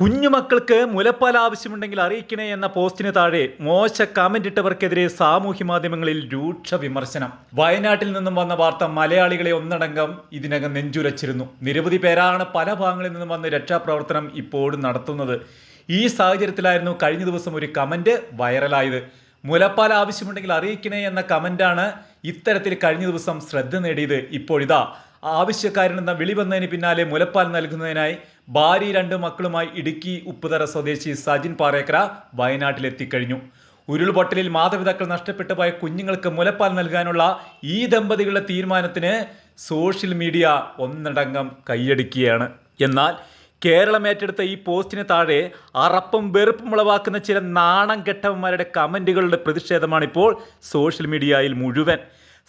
കുഞ്ഞുമക്കൾക്ക് മുലപ്പാൽ ആവശ്യമുണ്ടെങ്കിൽ അറിയിക്കണേ എന്ന പോസ്റ്റിന് താഴെ മോശ കമന്റ് ഇട്ടവർക്കെതിരെ സാമൂഹ്യ മാധ്യമങ്ങളിൽ രൂക്ഷ വിമർശനം. വയനാട്ടിൽ നിന്നും വന്ന വാർത്ത മലയാളികളെ ഒന്നടങ്കം ഇതിനകം നെഞ്ചുരച്ചിരുന്നു. നിരവധി പേരാണ് പല ഭാഗങ്ങളിൽ നിന്നും വന്ന് രക്ഷാപ്രവർത്തനം ഇപ്പോഴും നടത്തുന്നത്. ഈ സാഹചര്യത്തിലായിരുന്നു കഴിഞ്ഞ ദിവസം ഒരു കമന്റ് വൈറലായത് മുലപ്പാൽ ആവശ്യമുണ്ടെങ്കിൽ അറിയിക്കണേ എന്ന കമന്റാണ് ഇത്തരത്തിൽ കഴിഞ്ഞ ദിവസം ശ്രദ്ധ നേടിയത്. ഇപ്പോഴിതാ ആവശ്യക്കാരനെന്ന വിളി വന്നതിന് പിന്നാലെ മുലപ്പാൽ നൽകുന്നതിനായി ഭാര്യ രണ്ട് മക്കളുമായി ഇടുക്കി ഉപ്പുതറ സ്വദേശി സജിൻ പാറേക്കര വയനാട്ടിലെത്തിക്കഴിഞ്ഞു. ഉരുൾപൊട്ടലിൽ മാതാപിതാക്കൾ നഷ്ടപ്പെട്ടു പോയ കുഞ്ഞുങ്ങൾക്ക് മുലപ്പാൽ നൽകാനുള്ള ഈ ദമ്പതികളുടെ തീരുമാനത്തിന് സോഷ്യൽ മീഡിയ ഒന്നടങ്കം കൈയടിക്കുകയാണ്. എന്നാൽ കേരളം ഏറ്റെടുത്ത ഈ പോസ്റ്റിന് താഴെ അറപ്പും വെറുപ്പും ഉളവാക്കുന്ന ചില നാണം കെട്ടവന്മാരുടെ കമന്റുകളുടെ പ്രതിഷേധമാണിപ്പോൾ സോഷ്യൽ മീഡിയയിൽ മുഴുവൻ.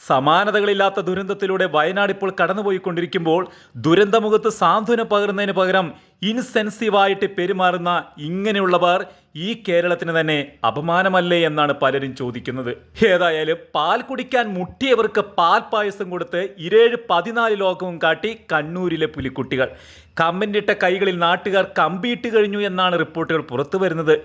സമാനതകളില്ലാത്ത ദുരന്തത്തിലൂടെ വയനാട് ഇപ്പോൾ കടന്നുപോയിക്കൊണ്ടിരിക്കുമ്പോൾ ദുരന്തമുഖത്ത് സാന്ത്വന പകരുന്നതിന് പകരം ഇൻസെൻസീവായിട്ട് പെരുമാറുന്ന ഇങ്ങനെയുള്ളവർ ഈ കേരളത്തിന് തന്നെ അപമാനമല്ലേ എന്നാണ് പലരും ചോദിക്കുന്നത്. ഏതായാലും പാൽ കുടിക്കാൻ മുട്ടിയവർക്ക് പാൽ പായസം കൊടുത്ത് ഇരേഴ് പതിനാല് ലോകവും കാട്ടി കണ്ണൂരിലെ പുലിക്കുട്ടികൾ. കമ്പിനിട്ട കൈകളിൽ നാട്ടുകാർ കമ്പിയിട്ട് കഴിഞ്ഞു എന്നാണ് റിപ്പോർട്ടുകൾ പുറത്തു വരുന്നത്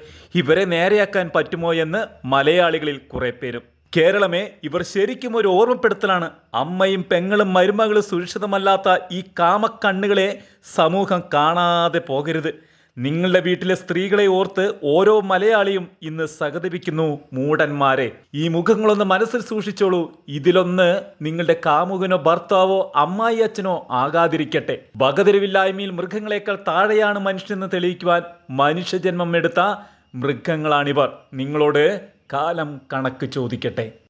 ഇവരെ നേരെയാക്കാൻ പറ്റുമോ എന്ന് മലയാളികളിൽ കുറേ പേരും കേരളമേ ഇവർ ശരിക്കും ഒരു ഓർമ്മപ്പെടുത്തലാണ്. അമ്മയും പെങ്ങളും മരുമകളും സുരക്ഷിതമല്ലാത്ത ഈ കാമക്കണ്ണുകളെ സമൂഹം കാണാതെ പോകരുത്. നിങ്ങളുടെ വീട്ടിലെ സ്ത്രീകളെ ഓർത്ത് ഓരോ മലയാളിയും ഇന്ന് സഹതപിക്കുന്നു മൂടന്മാരെ. ഈ മുഖങ്ങളൊന്ന് മനസ്സിൽ സൂക്ഷിച്ചോളൂ. ഇതിലൊന്ന് നിങ്ങളുടെ കാമുകനോ ഭർത്താവോ അമ്മായി അച്ഛനോ ആകാതിരിക്കട്ടെ. വകതിരിവില്ലായ്മയിൽ മൃഗങ്ങളെക്കാൾ താഴെയാണ് മനുഷ്യനെന്ന് തെളിയിക്കുവാൻ മനുഷ്യജന്മം എടുത്ത മൃഗങ്ങളാണിവർ. നിങ്ങളോട് കാലം കണക്ക് ചോദിക്കട്ടെ.